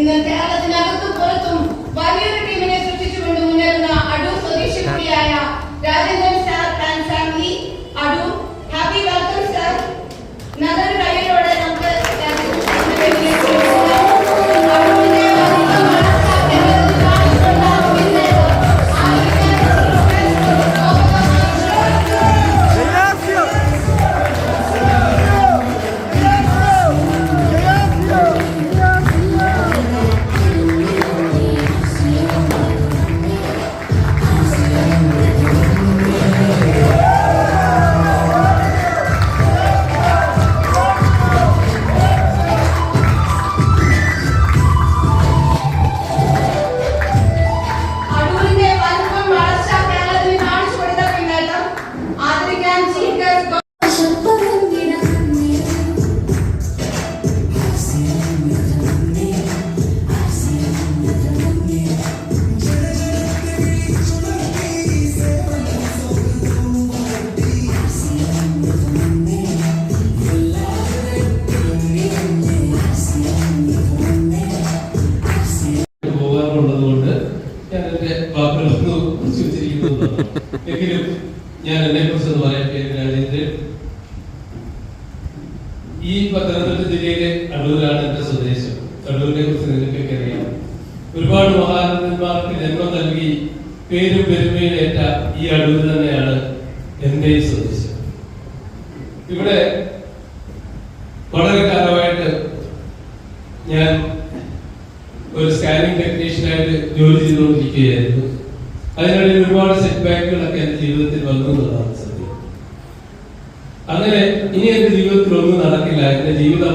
Inilah yang Allah tidak tutup untuk. നിങ്ങൾക്കൊക്കെ ഒരുപാട് മഹാനന്ദന്മാർക്ക് ജന്മം നൽകി പേരും പെരുമയിലേറ്റ ഈ അടൂർ തന്നെയാണ് എന്റെ സ്വദേശം ഇവിടെ വളരെ കാലമായിട്ട് ഞാൻ ഒരു സ്കാനിങ് ടെക്നീഷ്യനായിട്ട് ജോലി ചെയ്തുകൊണ്ടിരിക്കുകയായിരുന്നു. അതിനിടയിൽ ഒരുപാട് സെറ്റ് ബാക്കുകളൊക്കെ എന്റെ ജീവിതത്തിൽ വന്നു സത്യം. അങ്ങനെ ഇനി എന്റെ ജീവിതത്തിൽ ഒന്നും നടക്കില്ല. എന്റെ ജീവിതം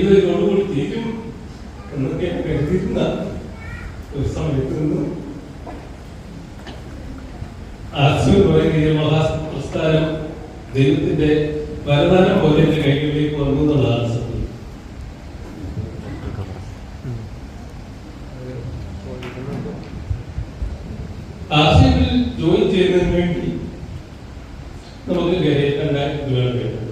ഒരു സമയത്ത് നിന്ന് എന്ന് പറയുന്ന ഈ മഹാപ്രസ്ഥാനം ദൈവത്തിന്റെ വരദാനം പോലെ എന്റെ കൈകളിലേക്ക് വന്നു എന്നുള്ളതാണ് സത്യം ആർസിഎമ്മിൽ ജോയിൻ ചെയ്യുന്നതിന് വേണ്ടി നമുക്ക് കയറി രണ്ടായിരം രൂപ വേണ്ടത്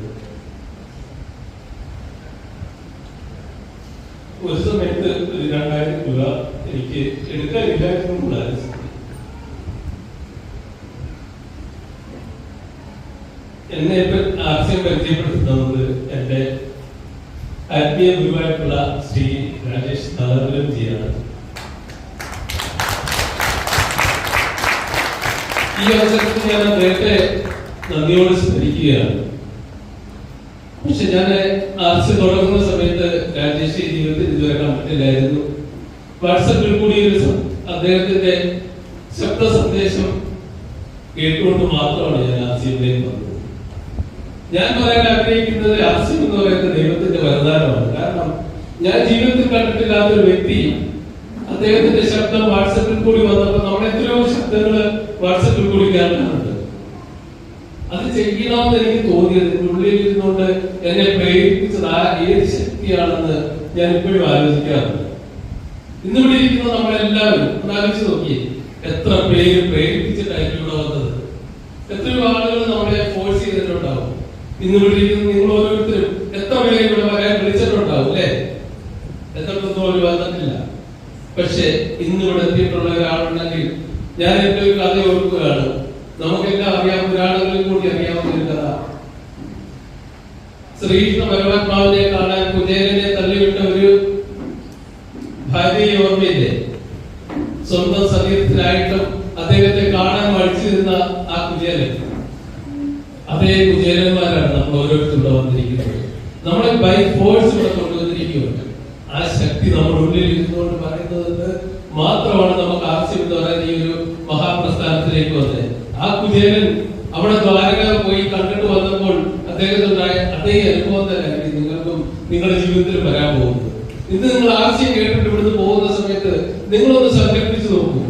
ഒരു സമയത്ത് ഒരു രണ്ടായിരം രൂപ എനിക്ക് എന്നുള്ളതാണ് എന്നെ ആശയം പരിചയപ്പെടുത്തുന്നത് എന്റെ ആത്മീയ ഗുരുവായിട്ടുള്ള ശ്രീ രാജേഷ് നാദാപുരം ജിയാണ് ഈ അവസരത്തിൽ ഞാൻ അദ്ദേഹത്തെ നന്ദിയോട് സ്മരിക്കുകയാണ്. പക്ഷെ ഞാൻ ആർട്സ് തുടങ്ങുന്ന സമയത്ത് രാജേഷ് ജീവിതത്തിൽ ഇതുവരെ കണ്ടിട്ടില്ലായിരുന്നു. വാട്സപ്പിൽ കൂടി ഒരു അദ്ദേഹത്തിന്റെ ശബ്ദ സന്ദേശം കേട്ടുകൊണ്ട് മാത്രമാണ് ഞാൻ ആർസിയിലേക്ക് വന്നത് ഞാൻ പറയാൻ ആഗ്രഹിക്കുന്നത് ആശയം എന്ന് പറയുന്നത് ദൈവത്തിന്റെ വരദാനമാണ്. കാരണം ഞാൻ ജീവിതത്തിൽ കണ്ടിട്ടില്ലാത്ത ഒരു വ്യക്തി അദ്ദേഹത്തിന്റെ ശബ്ദം വാട്സപ്പിൽ കൂടി വന്നപ്പോൾ നമ്മൾ എത്രയോ ശബ്ദങ്ങൾ വാട്സപ്പിൽ കൂടി കേൾക്കാറുണ്ട്. അത് ചെയ്യണമെന്ന് എനിക്ക് തോന്നിയത് ഉള്ളിൽ ഇരുന്നുകൊണ്ട് എന്നെ പ്രേരിപ്പിച്ചത് ആ ഏത് ശക്തിയാണെന്ന് ഞാൻ ഇപ്പോഴും ആലോചിക്കാറുണ്ട്. ഇന്നിവിടെ ഇരിക്കുന്ന നമ്മളെല്ലാവരും ഒന്ന് ആലോചിച്ച് നോക്കിയേ. എത്ര പേര് പ്രേരിപ്പിച്ചിട്ടായിരിക്കും ഇവിടെ വന്നത്? എത്രയോ ആളുകൾ നമ്മളെ ഫോഴ്സ് ചെയ്തിട്ടുണ്ടാവും? ഇന്നിവിടെ ഇരിക്കുന്ന നിങ്ങൾ ഓരോരുത്തരും എത്ര പേരെ ഇവിടെ വരാൻ വിളിച്ചിട്ടുണ്ടാവും അല്ലേ? എത്രത്തോളം അവർ വന്നിട്ടില്ല. പക്ഷെ ഇന്ന് ഇവിടെ എത്തിയിട്ടുള്ള ഒരാളുണ്ടെങ്കിൽ ഞാൻ എന്റെ ഒരു കഥ ഓർക്കുകയാണ്. നമുക്കെല്ലാം അറിയാം പുരാണങ്ങളിൽ കൂടി അറിയാവുന്ന ഒരു കഥ. ശ്രീകൃഷ്ണ പരമാത്മാവിനെ കാണാൻ കുചേരനെ തള്ളിവിട്ട ഒരു ഭാര്യയെ ഓർമ്മയില്ലേ സ്വന്തം ശരീരത്തിലായിട്ടും അദ്ദേഹത്തെ മടിച്ചിരുന്ന ആ കുചേരൻ അതേ കുചേരന്മാരാണ് നമ്മൾ ഓരോരുത്തരും വന്നിരിക്കുന്നത്. നമ്മളെ ബൈ ഫോഴ്സ് ഇവിടെ കൊണ്ടുവന്നിരിക്കുകയാണ് ആ ശക്തി നമ്മുടെ ഉള്ളിൽ ഇരുന്നുകൊണ്ട് പറയുന്നത് മാത്രമാണ് നമുക്ക് ആവശ്യം പറയുന്ന ഈ ഒരു മഹാപ്രസ്ഥാനത്തിലേക്ക് വന്നത്. ആ കുചേരൻ അവിടെ ദ്വാരക പോയി കണ്ടിട്ട് വന്നപ്പോൾ അദ്ദേഹത്തിനുണ്ടായ അതേ അനുഭവം തന്നെയായിരിക്കും നിങ്ങൾക്കും നിങ്ങളുടെ ജീവിതത്തിൽ വരാൻ പോകുന്നത്. ഇത് നിങ്ങൾ ആശയം കേട്ടിട്ട് ഇവിടുന്ന് പോകുന്ന സമയത്ത് നിങ്ങളൊന്ന് സങ്കല്പിച്ചു നോക്കൂ.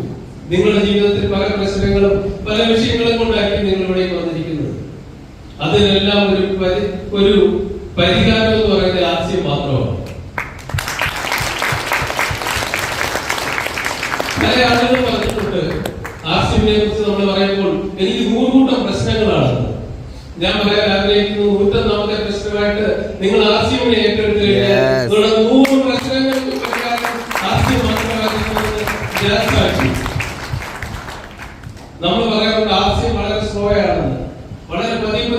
നിങ്ങളുടെ ജീവിതത്തിൽ പല പ്രശ്നങ്ങളും പല വിഷയങ്ങളും കൊണ്ടായിരിക്കും നിങ്ങൾ ഇവിടെ വന്നിരിക്കുന്നത്. അതിനെല്ലാം ഒരു ഒരു പരിഹാരം എന്ന് പറയുന്നത് ആശയം മാത്രമാണ്. പല ആളുകൾ പറഞ്ഞിട്ടുണ്ട് ആസിമിനെ കുറിച്ച് നമ്മൾ പറയുമ്പോൾ എനിക്ക് നൂറുകൂട്ടം പ്രശ്നങ്ങളാണ്. ഞാൻ പറയാൻ ആഗ്രഹിക്കുന്നു നൂറ്റൊന്നാമത്തെ പ്രശ്നമായിട്ട് നിങ്ങൾ ആസിമിനെ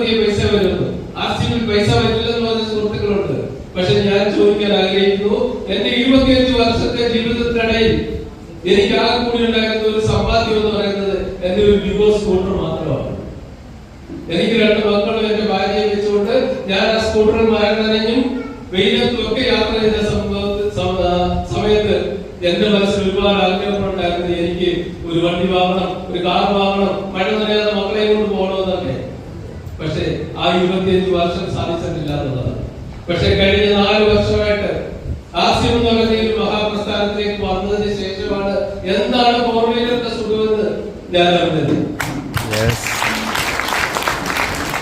പതിയെ പൈസ വരുന്നു. ആസ്യമിൽ പൈസ വരില്ലെന്ന് പറഞ്ഞ സുഹൃത്തുക്കളുണ്ട്. പക്ഷെ ഞാൻ ചോദിക്കാൻ ആഗ്രഹിക്കുന്നു എന്റെ ഇരുപത്തിയഞ്ച് വർഷത്തെ ജീവിതത്തിനിടയിൽ എനിക്ക് ആ കൂടി ഉണ്ടായിരുന്ന ഒരു സമ്പാദ്യം എന്ന് പറയുന്നത് എന്റെ ഒരു ഡിവോഴ്സ് സ്കൂട്ടർ മാത്രമാണ്. എനിക്ക് രണ്ട് മക്കളും എന്റെ ഭാര്യയെ വെച്ചുകൊണ്ട് ഞാൻ ആ സ്കൂട്ടർ മരണനഞ്ഞും വെയിലത്തും ഒക്കെ യാത്ര ചെയ്ത സം- സമയത്ത് എന്റെ മനസ്സിൽ ഒരുപാട് ആഗ്രഹങ്ങളുണ്ടായിരുന്നു എനിക്ക് ഒരു വണ്ടി വാങ്ങണം ഒരു കാർ വാങ്ങണം മഴ നനയാതെ മക്കളെ കൊണ്ട് പോകണമെന്നൊക്കെ. പക്ഷെ ആ ഇരുപത്തിയഞ്ച് വർഷം സാധിച്ചിട്ടില്ല എന്നുള്ളതാണ് പക്ഷെ കഴിഞ്ഞ നാല് വർഷമായിട്ട് ആസ്യം എന്ന് പറയുന്ന മഹാപ്രസ്ഥാനത്തിലേക്ക് വന്നതിന് ശേഷമാണ് എന്താണ് ഫോർ വീലറിന്റെ സുഖമെന്ന് ഞാൻ അറിഞ്ഞത് യെസ്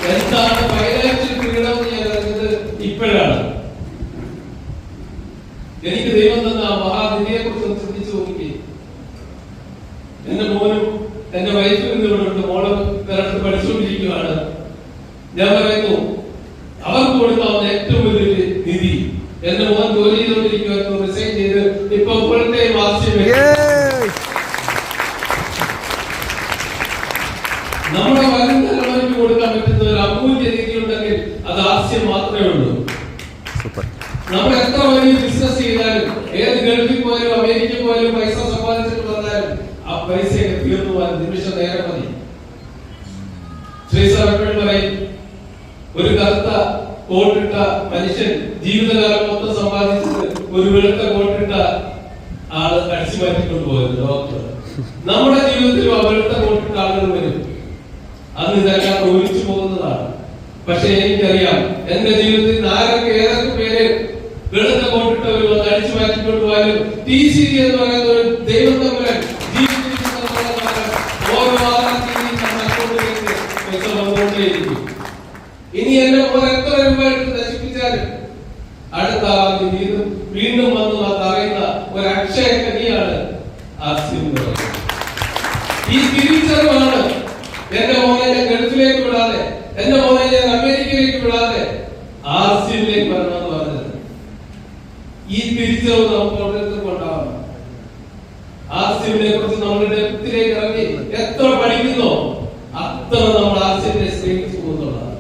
എന്താണ് ഫൈനാൻഷ്യൽ ഫ്രീഡം എന്ന് ഞാൻ അറിഞ്ഞത് ഇപ്പോഴാണ് എനിക്ക് ദൈവം തന്ന ആ മഹാനിധിയെ കുറിച്ച് ഒന്ന് ചിന്തിച്ചു നോക്കി എന്റെ മോനും എന്റെ വൈഫും ഇന്ന് ഇവിടെ ഉണ്ട് മോൾ വേറെ പഠിച്ചുകൊണ്ടിരിക്കുകയാണ് ഞാൻ പറയുന്നു അവർക്ക് കൊടുക്കാവുന്ന ഏറ്റവും വലിയൊരു നിധി എന്റെ മോൻ ജോലി ചെയ്തുകൊണ്ടിരിക്കുവായിരുന്നു റിസൈൻ ചെയ്ത് ഇപ്പൊ ഇപ്പോഴത്തെ യെസ് നമ്മുടെ വരും തലമുറയ്ക്ക് കൊടുക്കാൻ പറ്റുന്ന ഒരു അമൂല്യ രീതി ഉണ്ടെങ്കിൽ അത് ആസ്യം മാത്രമേ ഉള്ളൂ. നമ്മൾ എത്ര വലിയ ബിസിനസ് ചെയ്താലും ഏത് ഗൾഫിൽ പോയാലും അമേരിക്കയിൽ പോയാലും പൈസ സമ്പാദിച്ചിട്ട് വന്നാലും ആ പൈസയൊക്കെ തീർന്നു പോകാൻ നിമിഷം നേരം മതി. ശ്രീ സാർ എപ്പോഴും ഒരു കറുത്ത കോട്ടിട്ട മനുഷ്യൻ ജീവിതകാലം മൊത്തം സമ്പാദിച്ചത് ഒരു വെളുത്ത കോട്ടിട്ട ആൾ അടിച്ചു മാറ്റിക്കൊണ്ട് ഡോക്ടർ. നമ്മുടെ ജീവിതത്തിലും ആ വെളുത്ത കോട്ടിട്ട ആളുകൾ വരും. അന്ന് ഇതെല്ലാം ഒഴിച്ചു പോകുന്നതാണ്. പക്ഷെ എനിക്കറിയാം എന്റെ ജീവിതത്തിൽ ആരൊക്കെ ഏതൊക്കെ പേര് വെളുത്ത കോട്ടിട്ടവരും അടിച്ചു മാറ്റിക്കൊണ്ട് പോയാലും ടി സി എന്ന് പറയുന്ന ഒരു ദൈവം തമ്മിൽ ഗൾഫിലേക്ക് വിടാതെ എന്റെ മോനെ ഞാൻ അമേരിക്കയിലേക്ക് വിടാതെ ആസിയയിലേക്ക് വരണമെന്ന് പറഞ്ഞത്. ഈ തിരിച്ചറിവ് നമുക്ക് ഓരോരുത്തർക്കും ഉണ്ടാവണം കുറിച്ച് നമ്മളുടെ ഇറങ്ങി. എത്ര പഠിക്കുന്നോ അത്ര നമ്മൾ ആസ്യത്തെ സ്നേഹിച്ചു പോകുന്നുള്ളതാണ്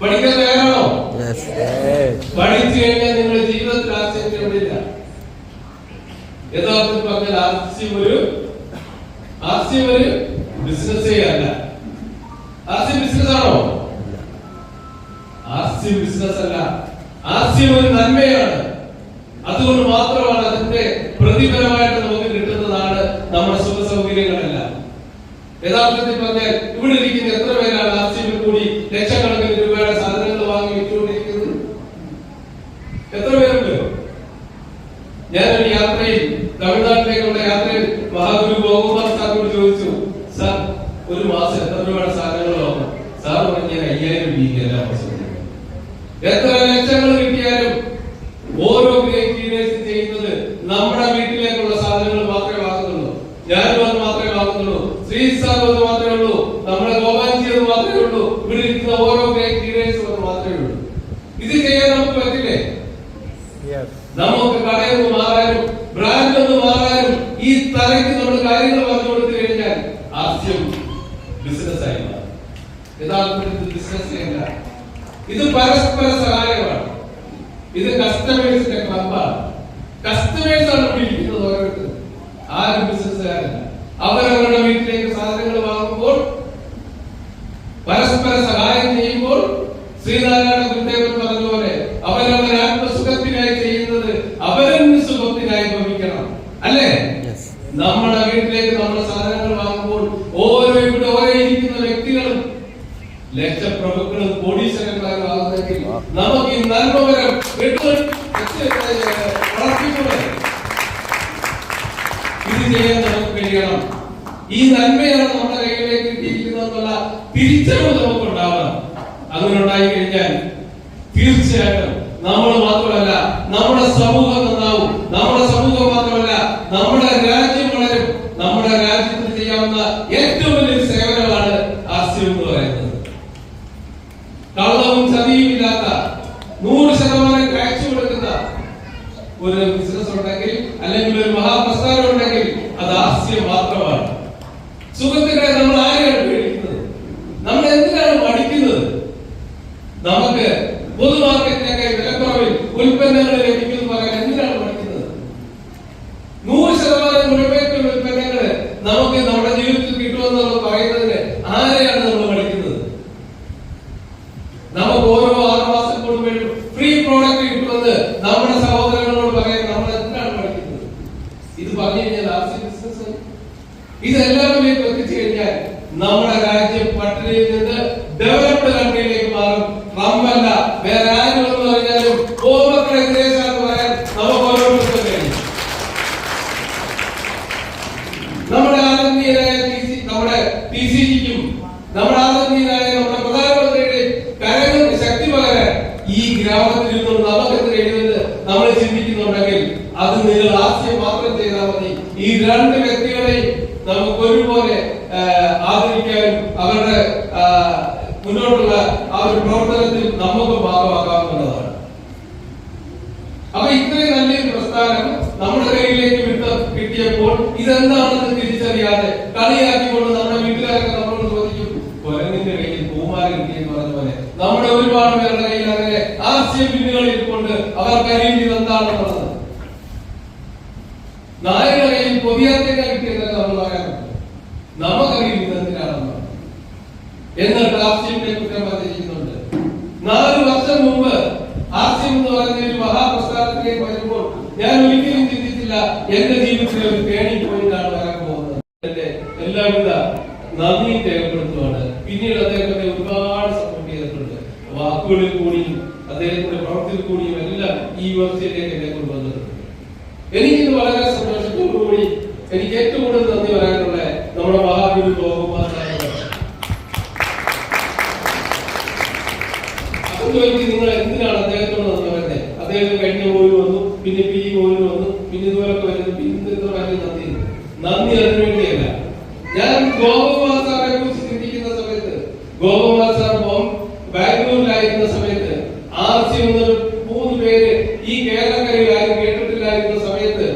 പഠിക്കാൻ തയ്യാറാണോ? പഠിച്ചു കഴിഞ്ഞാൽ നിങ്ങളുടെ ജീവിതത്തിൽ എവിടെയില്ല യഥാർത്ഥത്തിൽ പറഞ്ഞാൽ ആസ്യം ഒരു ആസ്യം ഒരു ബിസിനസ്സേ അല്ല ആസ്യം ബിസിനസ് ആണോ ആസ്യം ബിസിനസ് അല്ല ആസ്യം ഒരു നന്മയാണ്. അതുകൊണ്ട് മാത്രമാണ് അതിന്റെ പ്രതിഫലമായിട്ട് നമുക്ക് കിട്ടുന്നതാണ് നമ്മുടെ സുഖ യഥാർത്ഥത്തിൽ പറഞ്ഞാൽ ഇവിടെ ഇരിക്കുന്ന എത്ര പേരാണ് ആസ്യമിൽ കൂടി ലക്ഷക്കണക്കിന് രൂപയുടെ സാധനങ്ങൾ വാങ്ങി വിറ്റുകൊണ്ടിരിക്കുന്നത്? എത്ര പേരുണ്ട്? ഞാനൊരു യാത്രയിൽ തമിഴ്നാട്ടിലേക്കുള്ള യാത്രയിൽ മഹാഗുരു ഗോകുമാർ സാറിനോട് ചോദിച്ചു സാർ ഒരു മാസം എത്ര രൂപയുടെ സാധനങ്ങൾ എല്ലാ മാസവും എത്ര ലക്ഷങ്ങൾ കിട്ടിയാലും ഓരോ ഗ്രേറ്റ് ചെയ്യുന്നത് നമ്മുടെ വീട്ടിലേക്കുള്ള സാധനങ്ങൾ മാത്രമേ വാങ്ങുന്നുള്ളൂ. ഞാൻ വന്ന് മാത്രമേ വാങ്ങുന്നുള്ളൂ. ശ്രീ സാർ വന്ന് മാത്രമേ ഉള്ളൂ. നമ്മുടെ ഗോപാൽജി എന്ന് മാത്രമേ ഉള്ളൂ. ഇവിടെ ഇരിക്കുന്ന ഓരോ ലീഡേഴ്സ് വന്ന് മാത്രമേ ഉള്ളൂ. ഇത് ചെയ്യാൻ നമുക്ക് പറ്റില്ലേ? നമുക്ക് കടയിൽ മാറാനും ബ്രാൻഡ് ഒന്ന് മാറാനും ഈ തലയ്ക്ക് നമ്മൾ കാര്യങ്ങൾ പറഞ്ഞു കൊടുത്തു കഴിഞ്ഞാൽ ആദ്യം ബിസിനസ് ആയി മാറും. യഥാർത്ഥത്തിൽ ഇത് ബിസിനസ് ഇത് പരസ്പര സഹായമാണ്. ഇത് കസ്റ്റമേഴ്സിന്റെ ക്ലബാണ് കസ്റ്റമേഴ്സ് ആണ് ഇവിടെ ഇരിക്കുന്നത് ഓരോരുത്തരും. ആരും ബിസിനസ്സുകാരല്ല അവരവരുടെ വീട്ടിലേക്ക് സാധനങ്ങൾ വാങ്ങുമ്പോൾ പരസ്പര സഹായം ചെയ്യുമ്പോൾ ശ്രീനാരായണ ഗുരുദേവൻ പറഞ്ഞ പോലെ അവരവർ ആത്മസുഖത്തിനായി ചെയ്യുന്നത് അവരും സുഖത്തിനായി ഭവിക്കണം അല്ലേ യെസ് നമ്മുടെ വീട്ടിലേക്ക് നമ്മുടെ സാധനങ്ങൾ വാങ്ങുമ്പോൾ ഓരോ ഇവിടെ ഓരോ ഇരിക്കുന്ന വ്യക്തികളും ലക്ഷപ്രഭുക്കളും കോടീശ്വരന്മാരും ആകുന്നെങ്കിൽ നമുക്ക് ഈ നന്മകരം വീട്ടിൽ വളരെ ചെയ്യാൻ നമുക്ക് കഴിയണം ഈ നന്മയാണ് നമ്മുടെ കയ്യിലേക്ക് കിട്ടിയിരിക്കുന്നതെന്നുള്ള തിരിച്ചറിവ് നമുക്ക് ഉണ്ടാവണം അങ്ങനെ ഉണ്ടായി കഴിഞ്ഞാൽ തീർച്ചയായിട്ടും നമ്മൾ മാത്രമല്ല നമ്മുടെ സമൂഹം നന്നാവും നമ്മുടെ സമൂഹം മാത്രമല്ല നമ്മുടെ രാജ്യം വളരും നമ്മുടെ രാജ്യത്തിന് ചെയ്യാവുന്ന ഏറ്റവും വലിയൊരു സേവനമാണ് ആസ്യം എന്ന് പറയുന്നത് കള്ളവും ചതിയും ഇല്ലാത്ത നൂറ് ശതമാനം കാഴ്ച കൊടുക്കുന്ന ഒരു ബിസിനസ് ഉണ്ടെങ്കിൽ അല്ലെങ്കിൽ ഒരു മഹാപ്രസ്ഥാനം ഉണ്ടെങ്കിൽ അത് ആസ്യം മാത്രമാണ് സുഹൃത്തുക്കളെ നമ്മൾ ആരെയാണ് പേടിക്കുന്നത് നമ്മൾ എന്തിനാണ് മടിക്കുന്നത് നമുക്ക് പൊതു മാർക്കറ്റിനൊക്കെ വിലക്കുറവിൽ ഉൽപ്പന്നങ്ങൾ ലഭിക്കുന്നു പറയാൻ എന്തിനാണ് മടിക്കുന്നത് നൂറ് ശതമാനം ഗുണമേന്മയുള്ള ഉൽപ്പന്നങ്ങൾ നമുക്ക് നമ്മുടെ ജീവിതത്തിൽ കിട്ടുമെന്നുള്ളത് പറയുന്നതിന് ആരെയാണ് നമ്മൾ മടിക്കുന്നത് നമുക്ക് ഓരോ ആറ് മാസം കൂടുമ്പോഴും ഫ്രീ പ്രോഡക്റ്റ് കിട്ടുമെന്ന് നമ്മുടെ സഹോദരങ്ങളോട് പറയാൻ നമ്മൾ എന്തിനാണ് പഠിക്കുന്നത് ഇത് പറഞ്ഞു കഴിഞ്ഞാൽ ആർസി ബിസിനസ് ഇതെല്ലാവരിലേക്ക് എത്തിച്ചു കഴിഞ്ഞാൽ നമ്മുടെ രാജ്യം പട്ടിണിയിൽ നിന്ന് ഡെവലപ്ഡ് കൺട്രിയിലേക്ക് മാറും ട്രംപല്ല വേറെ ആരും എന്ന് പറഞ്ഞാലും ഓ മക്കളെ വിദേശാന്ന് പറയാൻ നമുക്ക് ഓരോരുത്തർക്കും കഴിയും നമ്മുടെ ആദരണീയരായ ടി സി നമ്മുടെ ടി സി ജിക്കും നമ്മുടെ ആദരണീയനായ നമ്മുടെ പ്രധാനമന്ത്രിയുടെ കരങ്ങൾക്ക് ശക്തി പകരാൻ ഈ ഗ്രാമത്തിൽ നിന്നും നമുക്ക് എന്ത് കഴിയുമെന്ന് നമ്മൾ ചിന്തിക്കുന്നുണ്ടെങ്കിൽ അത് നിങ്ങൾ ആശയം മാത്രം ചെയ്താൽ മതി. ഈ രണ്ട് വ്യക്തികളെയും നമുക്ക് ഒരുപോലെ ആദരിക്കാനും അവരുടെ മുന്നോട്ടുള്ള ആ ഒരു പ്രവർത്തനത്തിൽ നമുക്ക് ഭാഗമാകാവുന്നതാണ് അപ്പൊ ഇത്രയും നല്ലൊരു പ്രസ്ഥാനം നമ്മുടെ കയ്യിലേക്ക് വിട്ട് കിട്ടിയപ്പോൾ ഇതെന്താണെന്ന് തിരിച്ചറിയാതെ കളിയാക്കിക്കൊണ്ട് നമ്മുടെ വീട്ടുകാരൊക്കെ കയ്യിൽ പൂമാല പറഞ്ഞ പോലെ നമ്മുടെ ഒരുപാട് പേരുടെ കയ്യിൽ അങ്ങനെ ആശയ പിന്നുകൾ കൊണ്ട് അവർ അറിയുന്നത് എന്താണെന്നുള്ളത് നായരുടെ കയ്യിൽ പൊതിയാത്തേക്കാൾ കിട്ടിയെന്നൊക്കെ നമ്മൾ പറയാറുണ്ട് നമുക്കറിയും ഇതെന്തിനാണെന്ന്. എന്നിട്ട് ആശയത്തെ കുറ്റം പറഞ്ഞിരിക്കുന്നുണ്ട്. നാല് വർഷം മുമ്പ് ആർസിഎം എന്ന് പറയുന്ന ഒരു മഹാപ്രസ്ഥാനത്തിലേക്ക് വരുമ്പോൾ ഞാൻ ഒരിക്കലും ചിന്തിച്ചില്ല എന്റെ ജീവിതത്തിലെ ഒരു ടേണിംഗ് പോയിട്ടാണ് വരാൻ പോകുന്നത്. എല്ലാവിധ നന്ദി രേഖപ്പെടുത്തുവാണ്. പിന്നീട് അദ്ദേഹത്തെ ഒരുപാട് സപ്പോർട്ട് ചെയ്തിട്ടുണ്ട്. വാക്കുകളിൽ കൂടിയും അദ്ദേഹത്തിന്റെ പ്രവർത്തിയിൽ കൂടിയും എല്ലാം ഈ യൂണിവേഴ്സിറ്റിയിലേക്ക് എന്നെ കൊണ്ടുവന്നിട്ടുണ്ട്. എനിക്ക് വളരെ സന്തോഷത്തോടുകൂടി എനിക്ക് ഏറ്റവും കൂടുതൽ നന്ദി പറയാനുള്ള നമ്മുടെ മഹാഗുരു ഗോകുമാർ സാറിനോടാണ്. അപ്പോൾ ചോദിക്കും നിങ്ങൾ എന്തിനാണ് അദ്ദേഹത്തോട് നന്ദി പറയുന്നത് അദ്ദേഹം കഴിഞ്ഞ പോയി വന്നു പിന്നെ പി പോയി വന്നു പിന്നെ ഇതുപോലൊക്കെ വരുന്നു പിന്നെ ഇത്ര വലിയ നന്ദി നന്ദി അതിനു വേണ്ടിയല്ല ഞാൻ ഗോപകുമാർ സാറിനെ കുറിച്ച് ചിന്തിക്കുന്ന സമയത്ത് ഗോപകുമാർ സാർ ബോം ബാംഗ്ലൂരിലായിരുന്ന സമയത്ത് ആർ സി എന്നൊരു മൂന്ന് പേര് ഈ കേരളക്കരയിൽ ആരും കേട്ടിട്ടില്ലായിരുന്ന സമയത്ത്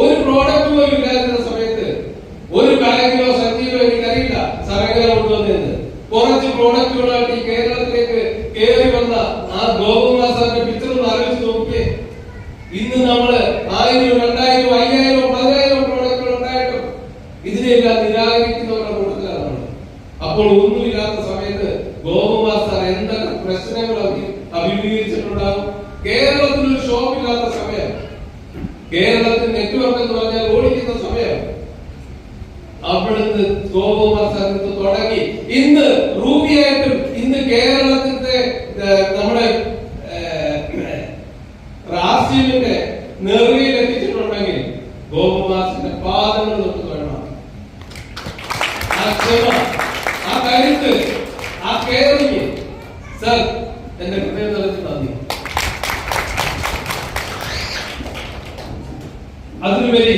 ഒരു പ്രോഡക്റ്റ് പോലും ഇല്ലായിരുന്ന സമയത്ത് ഒരു ബാങ്കിലോ സഞ്ചിയിലോ എനിക്കറിയില്ല സർക്കാർ കൊണ്ടുവന്നത് കുറച്ച് പ്രോഡക്റ്റുകളായിട്ട് ഈ കേരളത്തിലേക്ക് കയറി വന്ന ആ ഗോകുമാർ സാറിന്റെ പിക്ചർ ഒന്ന് ആലോചിച്ച് നോക്കിയേ ഇന്ന് നമ്മൾ ആയിരം രണ്ടായിരം അയ്യായിരം പതിനായിരം പ്രോഡക്റ്റുകൾ ഉണ്ടായിട്ടും ഇതിനെല്ലാം നിരാകരിക്കുന്നവരുടെ കൂട്ടത്തിലാണ് നമ്മൾ. അപ്പോൾ ഒന്നുമില്ലാത്ത സമയത്ത് ഗോകുമാർ സാർ എന്തൊക്കെ പ്രശ്നങ്ങൾ അഭി- അഭിമുഖീകരിച്ചിട്ടുണ്ടാകും കേരളത്തിൽ ഒരു ഷോപ്പ് ഇല്ലാത്ത സമയം. കേരളത്തിൽ നെറ്റ്വർക്ക് എന്ന് പറഞ്ഞാൽ ഓടിക്കുന്ന സമയം. അവിടുന്ന് ഗോകുമാർ സാറിന് തുടങ്ങി. ഇന്ന് റൂബിയായിട്ടും ഇന്ന് കേരളത്തിന്റെ നമ്മുടെ റാസ്യമിന്റെ നെറിയിൽ എത്തിച്ചിട്ടുണ്ടെങ്കിൽ ഗോകുമാസിന്റെ പാദങ്ങൾ തൊട്ട് വേണം ആ ക്ഷമ. ആ കരുത്ത് ആ കേരളിക്ക് സർ എന്റെ ഹൃദയം നിറച്ച് നന്ദി. അതിനുപരി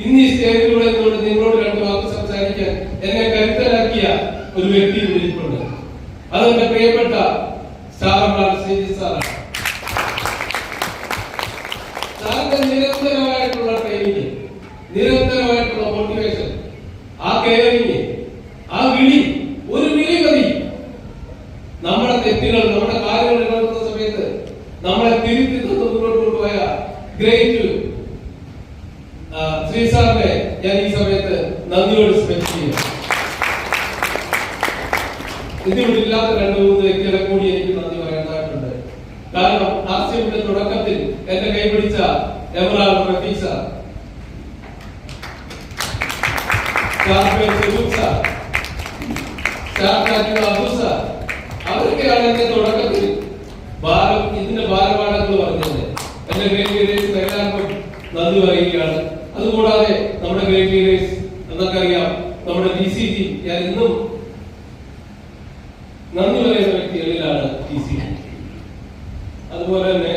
ഇന്ന് ഈ സ്റ്റേജിലൂടെ നിന്നോട് നിങ്ങളോട് രണ്ട് വാക്ക് സംസാരിക്കാൻ എന്നെ കരുത്തലാക്കിയ ഒരു വ്യക്തി ഇവിടെ ഇരിപ്പുണ്ട് അതെന്റെ പ്രിയപ്പെട്ട സ്റ്റാർ ശ്രീജി സാറാണ് സാറിന്റെ നിരന്തരമായിട്ടുള്ള ട്രെയിനിങ് നിരന്തരമായിട്ടുള്ള മോട്ടിവേഷൻ ആ കെയറിങ് ആ വിളി ഒരു വിളി മതി നമ്മുടെ തെറ്റുകൾ നമ്മുടെ കാര്യങ്ങൾ നിലനിർത്തുന്ന സമയത്ത് നമ്മളെ തിരുത്തി മുന്നോട്ട് കൊണ്ടുപോയ ഗ്രേറ്റ് ശ്രീ സാറിനെ ഞാൻ ഈ സമയത്ത് നന്ദിയോട് സ്പെൻഡ് ചെയ്യും രണ്ട് മൂന്ന് വ്യക്തികളെ കൂടി എനിക്ക് നന്ദി പറയേണ്ടതായിട്ടുണ്ട് കാരണം ആർസിയുടെ തുടക്കത്തിൽ എന്റെ കൈപിടിച്ച എമറാൾ റഫീഖ് സാർ സാർ ചാർക്കാറ്റുള്ള എന്റെ തുടക്കത്തിൽ ഭാരം ഇതിന്റെ ഭാരപാഠങ്ങൾ പറഞ്ഞത് എന്റെ പേര് എല്ലാവർക്കും നന്ദി പറയുകയാണ്. അതുകൂടാതെ നമ്മുടെ ഗ്രേറ്റ് ലീഡേഴ്സ് എന്നൊക്കെ അറിയാം നമ്മുടെ ഡി സി ജി ഞാൻ ഇന്നും നന്ദി പറയുന്ന വ്യക്തികളിലാണ് ഡി സി അതുപോലെ തന്നെ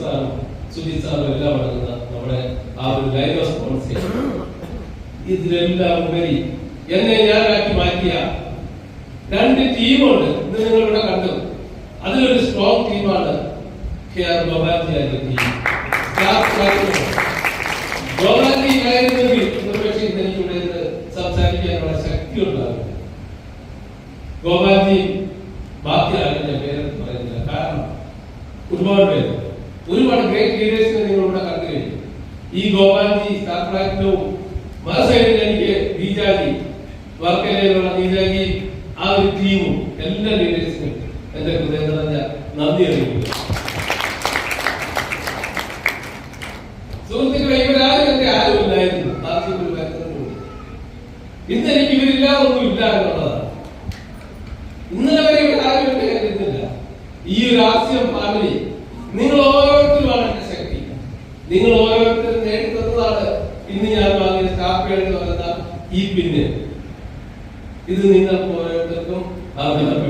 സാറും സുജിത് സാറും എല്ലാം അടങ്ങുന്ന നമ്മുടെ ആ ഒരു ലൈവ് റെസ്പോൺസ് സ്പോൺസേ ഇതിലെല്ലാം ഉപരി എന്നെ ഞാനാക്കി മാറ്റിയ രണ്ട് ടീമുണ്ട്. ഇന്ന് നിങ്ങൾ ഇവിടെ കണ്ടു. അതിലൊരു സ്ട്രോങ് ടീമാണ് കെ ആർ ഗോപാൽജി ആയ ടീം ഗോപാൽജി ആയിരുന്നെങ്കിൽ ഒരുപക്ഷെ ഇന്ന് എനിക്ക് ഇവിടെ നിന്ന് സംസാരിക്കാനുള്ള ശക്തി ഉണ്ടാകും ഗോപാൽജി ബാക്കി ഒരുപാട് ഗ്രേറ്റ് ലീഡേഴ്സിനെ നിങ്ങൾ ഇവിടെ കണ്ടു കഴിഞ്ഞു. ഈ ഗോപാൽജി കാർപ്പറേറ്റിലും മറുസൈഡിൽ എനിക്ക് ബീജാജി ടീമും എല്ലാ ലീഡേഴ്സിനും എന്റെ ഹൃദയം നിറഞ്ഞ നന്ദി അറിയിക്കുന്നു. സുഹൃത്തുക്കളെ ഇവരാരും എന്റെ ആരുമില്ലായിരുന്നു ആദ്യം ഒരു വരുന്നതിനുണ്ട് ഇന്ന് എനിക്ക് ഇവരില്ലാതെ ഒന്നും ഇല്ല എന്നുള്ളതാണ്. ഇന്നലെ വരെ ഇവിടെ ആരും എന്റെ കരുതുന്നില്ല ഈ ഒരു ആസ്യം ഫാമിലി നിങ്ങൾ ഓരോരുത്തരുമാണ് എന്റെ ശക്തി നിങ്ങൾ ഓരോരുത്തരും നേടിത്തന്നതാണ് ഇന്ന് ഞാൻ വാങ്ങിയ സ്റ്റാഫ് എന്ന് പറയുന്ന ഈ പിന്നെ ഇത് നിങ്ങൾക്ക് ഓരോരുത്തർക്കും അർഹതപ്പെട്ട